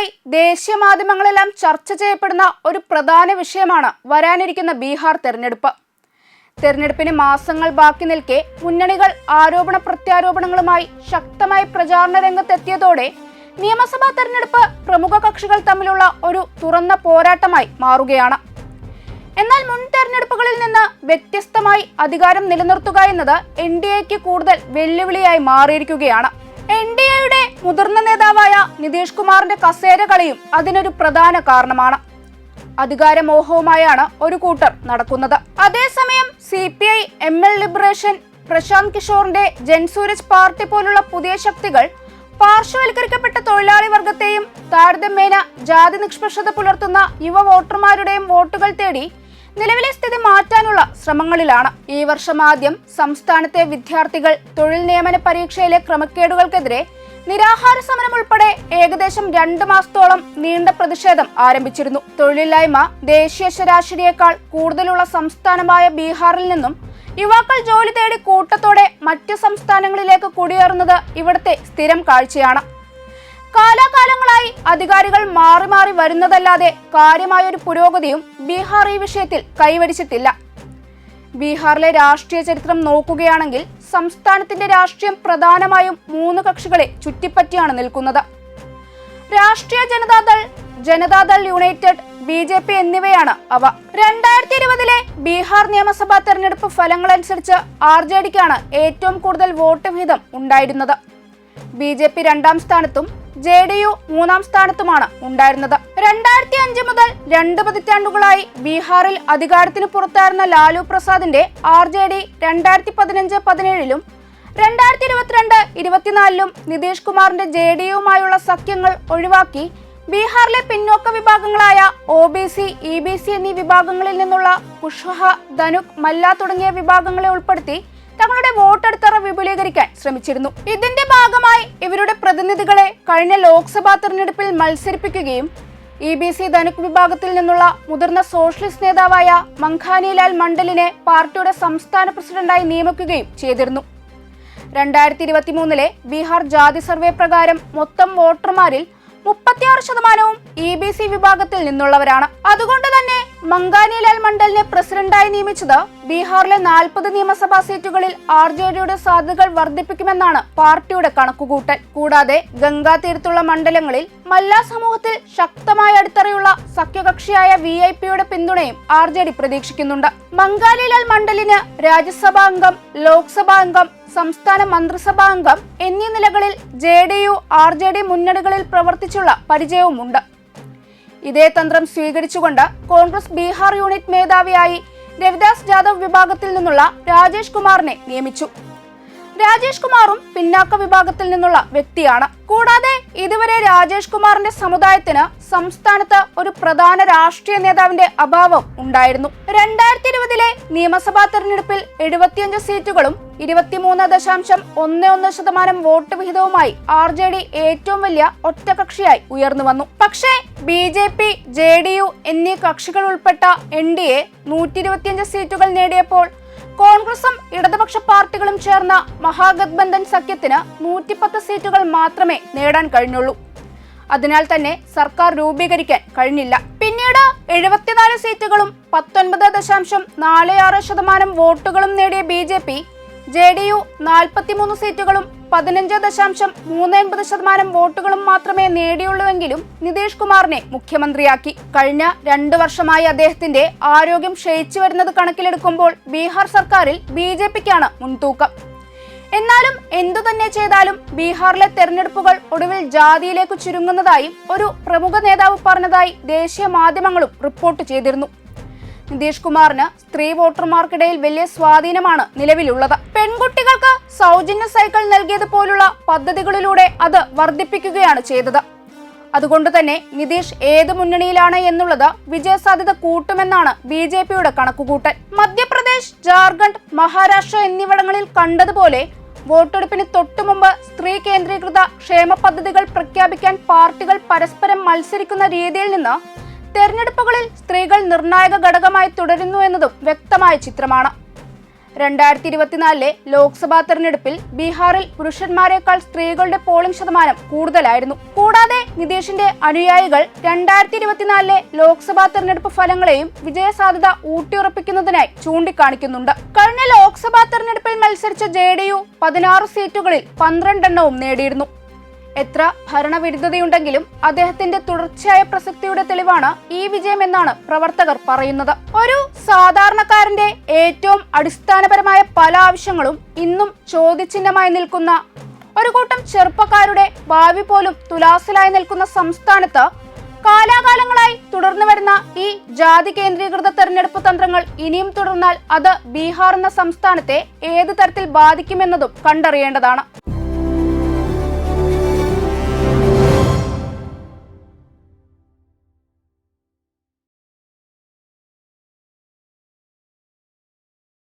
നാളുകളായി ദേശീയ മാധ്യമങ്ങളെല്ലാം ചർച്ച ചെയ്യപ്പെടുന്ന ഒരു പ്രധാന വിഷയമാണ് വരാനിരിക്കുന്ന ബീഹാർ തെരഞ്ഞെടുപ്പ്. തെരഞ്ഞെടുപ്പിന് മാസങ്ങൾ ബാക്കി നിൽക്കെ മുന്നണികൾ ആരോപണ പ്രത്യാരോപണങ്ങളുമായി ശക്തമായി പ്രചാരണ രംഗത്തെത്തിയതോടെ നിയമസഭാ തെരഞ്ഞെടുപ്പ് പ്രമുഖ കക്ഷികൾ തമ്മിലുള്ള ഒരു തുറന്ന പോരാട്ടമായി മാറുകയാണ്. എന്നാൽ മുൻ തെരഞ്ഞെടുപ്പുകളിൽ നിന്ന് വ്യത്യസ്തമായി അധികാരം നിലനിർത്തുക എന്നത് എൻ ഡി എക്ക് കൂടുതൽ വെല്ലുവിളിയായി മാറിയിരിക്കുകയാണ്. എൻ ഡി മുതിർന്ന നേതാവായ നിതീഷ് കുമാറിന്റെ കസേര കളിയും അതിനൊരു പ്രധാന കാരണമാണ്. അധികാരമോഹവുമായാണ് ഒരു കൂട്ടർ നടക്കുന്നത്. അതേസമയം C P I M L liberation Prashant കിഷോറിന്റെ Jan Suraaj party പോലുള്ള പുതിയ ശക്തികൾ പാർശ്വവൽക്കരിക്കപ്പെട്ട തൊഴിലാളി വർഗത്തെയും താരതമ്യേന ജാതി നിഷ്പക്ഷത പുലർത്തുന്ന യുവ വോട്ടർമാരുടെയും വോട്ടുകൾ തേടി നിലവിലെ സ്ഥിതി മാറ്റാനുള്ള ശ്രമങ്ങളിലാണ്. ഈ വർഷം ആദ്യം സംസ്ഥാനത്തെ വിദ്യാർത്ഥികൾ തൊഴിൽ നിയമന പരീക്ഷയിലെ ക്രമക്കേടുകൾക്കെതിരെ നിരാഹാര സമരം ഉൾപ്പെടെ ഏകദേശം രണ്ട് മാസത്തോളം നീണ്ട പ്രതിഷേധം ആരംഭിച്ചിരുന്നു. തൊഴിലില്ലായ്മ ദേശീയ ശരാശരിയേക്കാൾ കൂടുതലുള്ള സംസ്ഥാനമായ ബീഹാറിൽ നിന്നും യുവാക്കൾ ജോലി തേടി കൂട്ടത്തോടെ മറ്റു സംസ്ഥാനങ്ങളിലേക്ക് കുടിയേറുന്നത് ഇവിടുത്തെ സ്ഥിരം കാഴ്ചയാണ്. കാലാകാലങ്ങളായി അധികാരികൾ മാറി മാറി വരുന്നതല്ലാതെ കാര്യമായൊരു പുരോഗതിയും ബീഹാർ ഈ വിഷയത്തിൽ കൈവരിച്ചിട്ടില്ല. ബീഹാറിലെ രാഷ്ട്രീയ ചരിത്രം നോക്കുകയാണെങ്കിൽ സംസ്ഥാനത്തിന്റെ രാഷ്ട്രീയം പ്രധാനമായും മൂന്ന് കക്ഷികളെ ചുറ്റിപ്പറ്റിയാണ് നിൽക്കുന്നത്. Rashtriya Janata Dal Janata Dal united B J P എന്നിവയാണ് അവ. രണ്ടായിരത്തി ഇരുപതിലെ ബീഹാർ നിയമസഭാ തെരഞ്ഞെടുപ്പ് ഫലങ്ങളനുസരിച്ച് ആർ ജെ ഡിക്കാണ് ഏറ്റവും കൂടുതൽ വോട്ട് വിഹിതം ഉണ്ടായിരുന്നത്. ബി ജെ പി രണ്ടാം സ്ഥാനത്തും ജെ ഡി യു മൂന്നാം സ്ഥാനത്തുമാണ് ഉണ്ടായിരുന്നത്. രണ്ടായിരത്തി അഞ്ച് മുതൽ രണ്ട് പതിറ്റാണ്ടുകളായി ബീഹാറിൽ അധികാരത്തിന് പുറത്തായിരുന്ന ലാലു പ്രസാദിന്റെ ആർ ജെ ഡി രണ്ടായിരത്തി പതിനഞ്ച് പതിനേഴിലും രണ്ടായിരത്തി ഇരുപത്തിരണ്ട് ഇരുപത്തിനാലിലും നിതീഷ് കുമാറിന്റെ ജെ ഡി യുമായുള്ള സഖ്യങ്ങൾ ഒഴിവാക്കി ബീഹാറിലെ പിന്നോക്ക വിഭാഗങ്ങളായ O B C E B C എന്നീ വിഭാഗങ്ങളിൽ നിന്നുള്ള കുഷ്വഹ ധനുക് മല്ല തുടങ്ങിയ വിഭാഗങ്ങളെ ഉൾപ്പെടുത്തി തങ്ങളുടെ വോട്ടെടുത്തറ വിപുലീകരിക്കാൻ ശ്രമിച്ചിരുന്നു. ഇതിന്റെ ഭാഗമായി ഇവരുടെ പ്രതിനിധികളെ കഴിഞ്ഞ ലോക്സഭാ തെരഞ്ഞെടുപ്പിൽ മത്സരിപ്പിക്കുകയും ഇ ബി സി ധനുക് വിഭാഗത്തിൽ നിന്നുള്ള മുതിർന്ന സോഷ്യലിസ്റ്റ് നേതാവായ മംഖാനിലാൽ മണ്ഡലിനെ പാർട്ടിയുടെ സംസ്ഥാന പ്രസിഡന്റായി നിയമിക്കുകയും ചെയ്തിരുന്നു. രണ്ടായിരത്തി ഇരുപത്തി മൂന്നിലെ ബീഹാർ ജാതി സർവേ പ്രകാരം മൊത്തം വോട്ടർമാരിൽ മുപ്പത്തിയാറ് ശതമാനവും ഇ ബി സി വിഭാഗത്തിൽ നിന്നുള്ളവരാണ്. അതുകൊണ്ട് തന്നെ മങ്കാനിലാൽ മണ്ഡലിനെ പ്രസിഡന്റായി നിയമിച്ചത് ബീഹാറിലെ നാൽപ്പത് നിയമസഭാ സീറ്റുകളിൽ ആർ ജെ ഡിയുടെ സാധ്യതകൾ വർദ്ധിപ്പിക്കുമെന്നാണ് പാർട്ടിയുടെ കണക്കുകൂട്ടൽ. കൂടാതെ ഗംഗാ തീരത്തുള്ള മണ്ഡലങ്ങളിൽ മല്ല സമൂഹത്തിൽ ശക്തമായ അടിത്തറയുള്ള സഖ്യകക്ഷിയായ വി ഐ പിയുടെ പിന്തുണയും ആർ ജെ ഡി പ്രതീക്ഷിക്കുന്നുണ്ട്. മങ്കാനിലാൽ മണ്ഡലിന് രാജ്യസഭാ അംഗം ലോക്സഭാ അംഗം സംസ്ഥാന മന്ത്രിസഭാ അംഗം എന്നീ നിലകളിൽ J D U R J D മുന്നണികളിൽ പ്രവർത്തിച്ചുള്ള പരിചയവുമുണ്ട്. ഇതേ തന്ത്രം സ്വീകരിച്ചുകൊണ്ട് കോൺഗ്രസ് ബീഹാർ യൂണിറ്റ് മേധാവിയായി രവിദാസ് ജാദവ് വിഭാഗത്തിൽ നിന്നുള്ള രാജേഷ് കുമാറിനെ നിയമിച്ചു. രാജേഷ് കുമാറും പിന്നാക്ക വിഭാഗത്തിൽ നിന്നുള്ള വ്യക്തിയാണ്. കൂടാതെ ഇതുവരെ രാജേഷ് കുമാറിന്റെ സമുദായത്തിന് സംസ്ഥാനത്ത് ഒരു പ്രധാന രാഷ്ട്രീയ നേതാവിന്റെ അഭാവം ഉണ്ടായിരുന്നു. രണ്ടായിരത്തി ഇരുപതിലെ നിയമസഭാ തെരഞ്ഞെടുപ്പിൽ എഴുപത്തിയഞ്ച് സീറ്റുകളും ഇരുപത്തിമൂന്ന് ദശാംശം ഒന്ന് ഒന്ന് ശതമാനം വോട്ട് വിഹിതവുമായി ആർ ജെ ഡി ഏറ്റവും വലിയ ഒറ്റകക്ഷിയായി ഉയർന്നു വന്നു. പക്ഷേ B J P J D U എന്നീ കക്ഷികൾ ഉൾപ്പെട്ട എൻ ഡി എ നൂറ്റി ഇരുപത്തിയഞ്ച് സീറ്റുകൾ നേടിയപ്പോൾ കോൺഗ്രസും ഇടതുപക്ഷ പാർട്ടികളും ചേർന്ന മഹാഗത്ബന്ധൻ സഖ്യത്തിന് നൂറ്റിപ്പത്ത് സീറ്റുകൾ മാത്രമേ നേടാൻ കഴിഞ്ഞുള്ളൂ. അതിനാൽ തന്നെ സർക്കാർ രൂപീകരിക്കാൻ കഴിഞ്ഞില്ല. പിന്നീട് എഴുപത്തിനാല് സീറ്റുകളും പത്തൊൻപത് ദശാംശം നാല് ആറ് ശതമാനം വോട്ടുകളും നേടിയ B J P J D U നാൽപ്പത്തിമൂന്ന് സീറ്റുകളും പതിനഞ്ച് ദശാംശം മൂന്ന് എൺപത് ശതമാനം വോട്ടുകളും മാത്രമേ നേടിയുള്ളൂവെങ്കിലും നിതീഷ് കുമാറിനെ മുഖ്യമന്ത്രിയാക്കി. കഴിഞ്ഞ രണ്ടു വർഷമായി അദ്ദേഹത്തിന്റെ ആരോഗ്യം ക്ഷയിച്ചു വരുന്നത് കണക്കിലെടുക്കുമ്പോൾ ബീഹാർ സർക്കാരിൽ ബി ജെ പിക്കാണ് മുൻതൂക്കം. എന്നാലും എന്തു തന്നെ ചെയ്താലും ബീഹാറിലെ തെരഞ്ഞെടുപ്പുകൾ ഒടുവിൽ ജാതിയിലേക്ക് ചുരുങ്ങുന്നതായും ഒരു പ്രമുഖ നേതാവ് പറഞ്ഞതായി ദേശീയ മാധ്യമങ്ങളും റിപ്പോർട്ട് ചെയ്തിരുന്നു. നിതീഷ് കുമാറിന് സ്ത്രീ വോട്ടർമാർക്കിടയിൽ വലിയ സ്വാധീനമാണ് നിലവിലുള്ളത്. പെൺകുട്ടികൾക്ക് സൗജന്യ സൈക്കിൾ നൽകിയത് പോലുള്ള പദ്ധതികളിലൂടെ അത് വർദ്ധിപ്പിക്കുകയാണ് ചെയ്തത്. അതുകൊണ്ട് തന്നെ നിതീഷ് ഏത് മുന്നണിയിലാണ് എന്നുള്ളത് വിജയസാധ്യത കൂട്ടുമെന്നാണ് ബി ജെ പിയുടെ കണക്കുകൂട്ടൽ. മധ്യപ്രദേശ് ജാർഖണ്ഡ് മഹാരാഷ്ട്ര എന്നിവിടങ്ങളിൽ കണ്ടതുപോലെ വോട്ടെടുപ്പിന് തൊട്ടുമുമ്പ് സ്ത്രീ കേന്ദ്രീകൃത ക്ഷേമ പദ്ധതികൾ പ്രഖ്യാപിക്കാൻ പാർട്ടികൾ പരസ്പരം മത്സരിക്കുന്ന രീതിയിൽ നിന്ന് തെരഞ്ഞെടുപ്പുകളിൽ സ്ത്രീകൾ നിർണായക ഘടകമായി തുടരുന്നു എന്നതും വ്യക്തമായ ചിത്രമാണ്. രണ്ടായിരത്തി ഇരുപത്തിനാലിലെ ലോക്സഭാ തെരഞ്ഞെടുപ്പിൽ ബീഹാറിൽ പുരുഷന്മാരെക്കാൾ സ്ത്രീകളുടെ പോളിംഗ് ശതമാനം കൂടുതലായിരുന്നു. കൂടാതെ നിതീഷിന്റെ അനുയായികൾ രണ്ടായിരത്തി ഇരുപത്തിനാലിലെ ലോക്സഭാ തെരഞ്ഞെടുപ്പ് ഫലങ്ങളെയും വിജയസാധ്യത ഊട്ടിയുറപ്പിക്കുന്നതിനായി ചൂണ്ടിക്കാണിക്കുന്നുണ്ട്. കഴിഞ്ഞ ലോക്സഭാ തെരഞ്ഞെടുപ്പിൽ മത്സരിച്ച ജെ ഡി യു പതിനാറ് സീറ്റുകളിൽ പന്ത്രണ്ടെണ്ണവും നേടിയിരുന്നു. എത്ര ഭരണവിരുദ്ധതയുണ്ടെങ്കിലും അദ്ദേഹത്തിന്റെ തുടർച്ചയായ പ്രസക്തിയുടെ തെളിവാണ് ഈ വിജയമെന്നാണ് പ്രവർത്തകർ പറയുന്നത്. ഒരു സാധാരണക്കാരന്റെ ഏറ്റവും അടിസ്ഥാനപരമായ പല ആവശ്യങ്ങളും ഇന്നും ചോദ്യചിഹ്നമായി നിൽക്കുന്ന ഒരു കൂട്ടം ചെറുപ്പക്കാരുടെ ഭാവി പോലും തുലാസിലായി നിൽക്കുന്ന സംസ്ഥാനത്ത് കാലാകാലങ്ങളായി തുടർന്നു വരുന്ന ഈ ജാതി കേന്ദ്രീകൃത തെരഞ്ഞെടുപ്പ് തന്ത്രങ്ങൾ ഇനിയും തുടർന്നാൽ അത് ബീഹാർ എന്ന സംസ്ഥാനത്തെ ഏത് തരത്തിൽ ബാധിക്കുമെന്നതും കണ്ടറിയേണ്ടതാണ്.